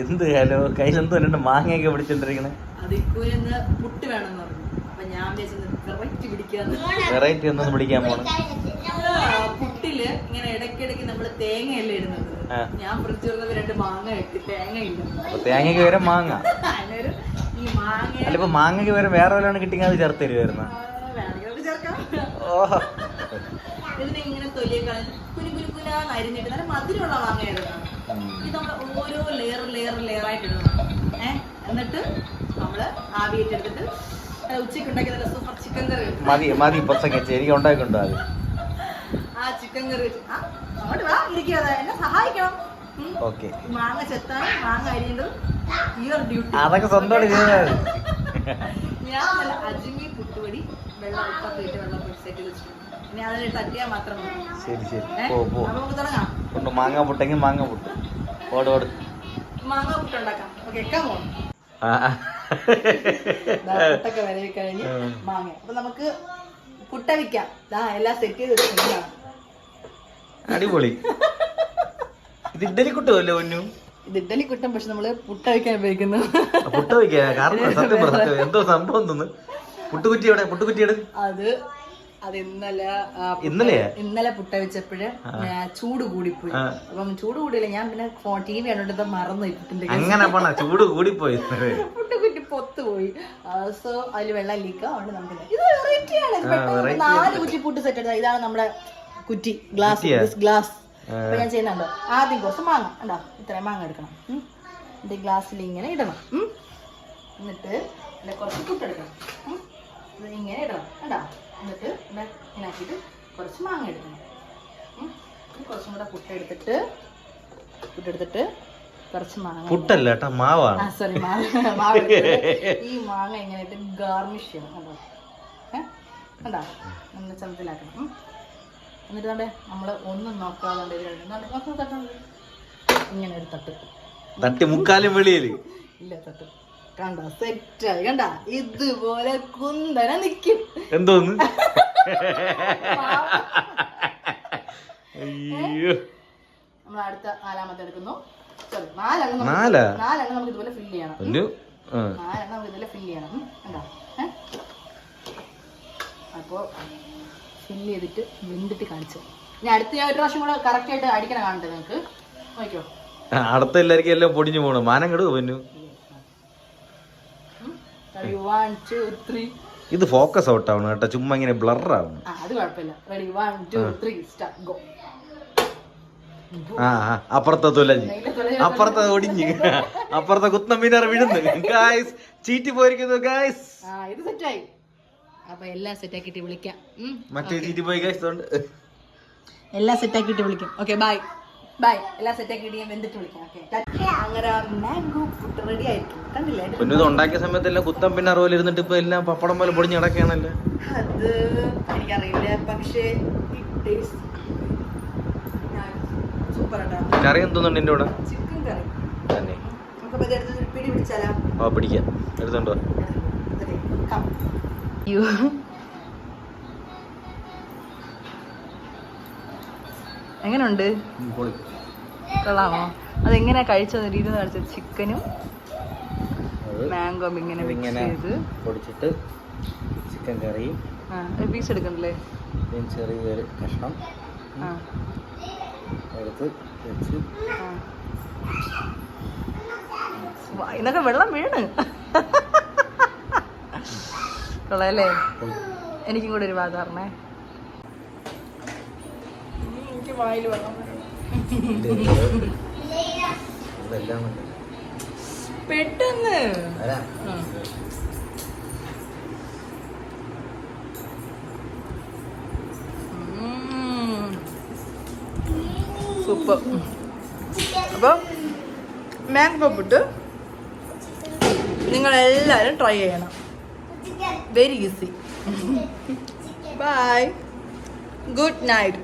എന്ത് ഹലോ കയ്യിലെന്തോ രണ്ട് മാങ്ങയൊക്കെ പിടിച്ചോണ്ടിരിക്കണേ? വെറൈറ്റി ഒന്നും പിടിക്കാൻ പോണം. പുട്ടിൽ ഇങ്ങനെ ഇടയ്ക്കിടയ്ക്ക് നമ്മൾ തേങ്ങയല്ലേ ഇടുന്നത്. ഞാൻ രണ്ട് മാങ്ങ ഇട്ട് തേങ്ങ ഇല്ല തേങ്ങയ്ക്ക് വരെ മാങ്ങ. മാങ്ങ അല്ല ഇപ്പൊ മാങ്ങയ്ക്ക് വരെ വേറെ വല്ലതാണ് കിട്ടിയെങ്കിൽ അത് ചേർത്ത് തരുമായിരുന്നു ഓഹോ. ഇതിനെ ഇങ്ങനെ തൊലിയെ കളഞ്ഞ് കുനു കുനു അരിഞ്ഞിട്ട് നല്ല മധുരമുള്ള മാങ്ങയായിരുന്നു ഇത് നമ്മൾ ഓരോ ലെയർ ലെയർ ലെയർ ആയിട്ട് ഇടണം ഏഹ് എന്നിട്ട് നമ്മൾ ആവിയിട്ട് എടുത്തിട്ട് ഉച്ചയ്ക്ക് ഉണ്ടാക്കിയ നല്ല സൂപ്പർ ചിക്കൻ കറി. മതി മതി വെച്ച് എനിക്ക് ഉണ്ടാക്കിണ്ടോ അത് ആ ചിക്കൻ കറി അങ്ങോട്ട് വാ ഇരിക്കാതെ എന്നെ സഹായിക്കണം. ഓക്കെ. മാങ്ങ ചെത്താൻ മാങ്ങ അരിയേണ്ടത് ഡ്യൂട്ടി അതൊക്കെ ചെയ്താൽ ഞാൻ നല്ല അജ്മി പുട്ടുപൊടി വെള്ളം ഉപ്പൊക്കെ വെള്ളം സെറ്റ് വെച്ചിട്ടുണ്ട്. ഇനി അതിന് തട്ടിയാൽ മാത്രം ശരി ശരി. പോ പോ. നമുക്ക് തുടങ്ങാം. മാങ്ങ പുട്ടെങ്കിൽ മാങ്ങ പുട്ട്. ഓട് ഓട് മാങ്ങ പുട്ടുണ്ടാക്കാം ഓക്കെ കമോ. പുട്ടൊക്കെ വരവി കഴിഞ്ഞ് മാങ്ങ. അപ്പൊ നമുക്ക് പുട്ട വിൽക്കാം ദാ എല്ലാം സെറ്റ് ചെയ്ത് അടിപൊളി. ഇത് ഇഡലി കുട്ടല്ലേ ഒന്നു ഇത് ഇഡലി കുട്ടം പക്ഷെ നമ്മൾ പുട്ട വയ്ക്കാൻ ഉപയോഗിക്കുന്നു. പുട്ട വയ്ക്കാൻ വയ്ക്കാ. കാരണം സത്യം എന്തോ സംഭവം തോന്നുന്നു. പുട്ടുകുറ്റി എവിടെ? പുട്ടുകുറ്റി അത് അത് ഇന്നലെ ഇന്നലെ? ഇന്നലെ പുട്ട വെച്ചപ്പോഴ് ചൂട് കൂടിപ്പോയി. അപ്പം ചൂട് കൂടിയില്ല ഞാൻ പിന്നെ ടി വി കണ്ടിട്ട് മറന്നു അങ്ങനെ പോണ ചൂട് കൂടിപ്പോയി പുട്ട് കുറ്റി പൊത്ത് പോയി സോ അതിൽ വെള്ളം ലീക്ക് അതുകൊണ്ട് നമുക്ക് ഇത്. നാല് കുറ്റി പുട്ട് സെറ്റ് എടുത്താൽ ഇതാണ് നമ്മുടെ കുറ്റി ഗ്ലാസ് ഗ്ലാസ് അപ്പൊ ഞാൻ ചെയ്യുന്നുണ്ടോ? ആദ്യം കുറച്ച് മാങ്ങ ഉണ്ടോ ഇത്രയും മാങ്ങ എടുക്കണം. ഇത് ഗ്ലാസ്സിൽ ഇങ്ങനെ ഇടണം. എന്നിട്ട് കുറച്ച് പുട്ടെടുക്കണം ഇങ്ങനെ ഇടണം കേട്ടോ എന്നിട്ട് ഇവിടെ ഇങ്ങനെ ആക്കിയിട്ട് കുറച്ച് മാങ്ങ എടുക്കണം. കുറച്ചും കൂടെ കുറച്ചും എടുത്തിട്ട് പുട്ടെടുത്തിട്ട് പുട്ടെടുത്തിട്ട് കുറച്ച് മാങ്ങ. പുട്ടല്ല കേട്ടോ മാവാണ്. സോറി മാങ്ങ മാവ്. ഈ മാങ്ങ ഇങ്ങനെ ഇട്ട് ഗാർണിഷ് ചെയ്യണം. കണ്ടോ? ഏ? കണ്ടോ? നമ്മൾ ചമത്തിലാക്കണം. എന്നിട്ട് കണ്ടേ നമ്മൾ ഒന്നും നോക്കാതെ. ഇങ്ങനെ ഒരു തട്ട്. തട്ടി മുക്കാലും വെളിയിൽ ഇല്ല തട്ട്. കണ്ട? സെറ്റായി കണ്ട? ഇതുപോലെ കുന്തന നിക്കും. എന്തോന്ന്? അയ്യോ. നമ്മൾ അടുത്ത നാലാമത്തെ എടുക്കുന്നു. സോറി നാലെണ്ണം നമുക്ക് നാലാ? നാലെണ്ണം നമുക്ക് ഇതുപോലെ ഫില്ല് ചെയ്യണം. പൊന്നു ആ. നാലെണ്ണം നമുക്ക് ഇതുപോലെ ഫില്ല് ചെയ്യണം. ഉം. കണ്ടോ? ഏ? ഫില്ല് ചെയ്തിട്ട് വെന്തിട്ട് കാണിച്ചു. ഇനി അടുത്ത ഞാൻ ഒരു പ്രാവശ്യം കൂടെ കറക്റ്റ് ആയിട്ട് അടിക്കണം കാണട്ടെ നിങ്ങൾക്ക്? നോക്കിയോ? അടുത്ത എല്ലാവർക്കും എല്ലാം പൊടിഞ്ഞു പോണു. മാനം കെടുക പൊന്നു? റെഡി വൺ ടു ത്രീ ഇത് ഫോക്കസ് ഔട്ട് ആവണം കേട്ടോ. ചുമ്മാ ഇങ്ങനെ ബ്ലർ ആവണം. ആ അത് കുഴപ്പമില്ല. Ready one two three start go ആ അപ്പുറത്തെ തുലഞ്ഞ്. അപ്പുറത്തെ ഒടിഞ്ഞ്. അപ്പുറത്തെ കുത്തം കുത്തമ്പീനാർ വിടുന്നു ഗായ്സ് ചീറ്റി പോയിരിക്കുന്നു ഗായ്സ് ഇത് സെറ്റായി അപ്പൊ എല്ലാം സെറ്റാക്കിയിട്ട് വിളിക്കാം. മറ്റേ ചീറ്റി പോയി ഗായ്സ് കൊണ്ട് എല്ലാം സെറ്റാക്കിയിട്ട് വിളിക്കാം. ഓക്കെ ബൈ ബൈ എല്ലാം സെറ്റാക്കിയിട്ട് ഞാൻ വെന്തിട്ട് വിളിക്കാം. ഓക്കെ അങ്ങനെ മാംഗോ ഫുഡ് റെഡി കണ്ടില്ലേ? പൊന്നു ഇത് ഉണ്ടാക്കിയ സമയത്തെല്ലാം കുത്തമ്പിന്നാർ പോലെ ഇരുന്നിട്ട് ഇപ്പൊ എല്ലാം പപ്പടം പോലെ പൊടിഞ്ഞ് കിടക്കുകയാണല്ലോ? അത് എനിക്കറിയില്ല. പക്ഷേ കറി എന്തോന്നുണ്ട് എന്റെ കൂടെ ചിക്കൻ കറി തന്നെ. പിടി പിടിച്ചാലോ? ആ പിടിക്കാം. എടുത്തോണ്ടോ അതെ, എങ്ങനുണ്ട്? കൊള്ളാമോ? അതെങ്ങനെയാ കഴിച്ചത്? രീതി കഴിച്ചത് ചിക്കനും മാംഗോ ഇങ്ങനെ മിക്സ് ചെയ്ത്. പൊടിച്ചിട്ട് ചിക്കൻ കറി. ഒരു പീസ് എടുക്കണ്ടല്ലേ? ചെറിയൊരു കഷ്ണം. എടുത്ത് വെച്ച്. ഇതൊക്കെ വെള്ളം വീണ്. കൊള്ളാല്ലേ എനിക്കും കൂടെ ഒരു വാതാറണേ എനിക്ക് വായിൽ വെള്ളം. പെട്ടെന്ന്. സൂപ്പർ. അപ്പോൾ മാംഗോ പുട്ട് നിങ്ങൾ എല്ലാവരും ട്രൈ ചെയ്യണം. Very easy bye good night